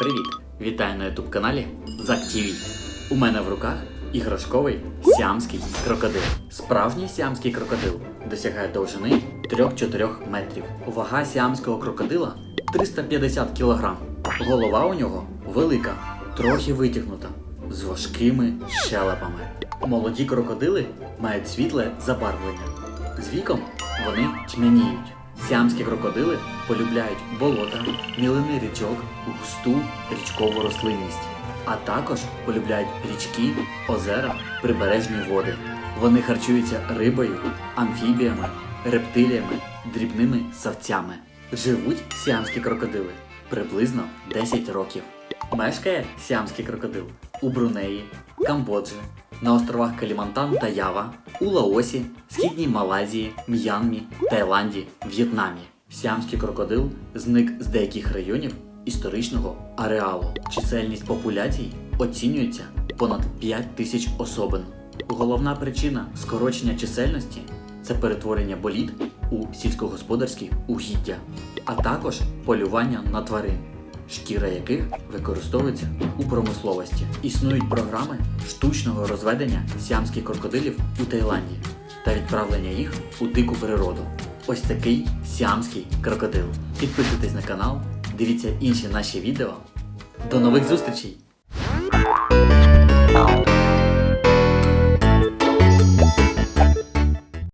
Привіт! Вітаю на youtube каналі Зак TV. У мене в руках іграшковий сіамський крокодил. Справжній сіамський крокодил досягає довжини 3-4 метрів. Вага сіамського крокодила 350 кг. Голова у нього велика, трохи витягнута, з важкими щелепами. Молоді крокодили мають світле забарвлення. З віком вони тьмяніють. Сіамські крокодили полюбляють болота, мілини річок, густу річкову рослинність, а також полюбляють річки, озера, прибережні води. Вони харчуються рибою, амфібіями, рептиліями, дрібними савцями. Живуть сіамські крокодили приблизно 10 років. Мешкає сіамський крокодил у Брунеї, Камбоджі, на островах Калімантан та Ява, у Лаосі, Східній Малайзії, М'янмі, Таїланді, В'єтнамі. Сіамський крокодил зник з деяких районів історичного ареалу. Чисельність популяцій оцінюється понад 5 тисяч особин. Головна причина скорочення чисельності це перетворення боліт у сільськогосподарські угіддя, а також полювання на тварин шкіра яких використовується у промисловості. Існують програми штучного розведення сіамських крокодилів у Таїланді та відправлення їх у дику природу. Ось такий сіамський крокодил. Підписуйтесь на канал, дивіться інші наші відео. До нових зустрічей!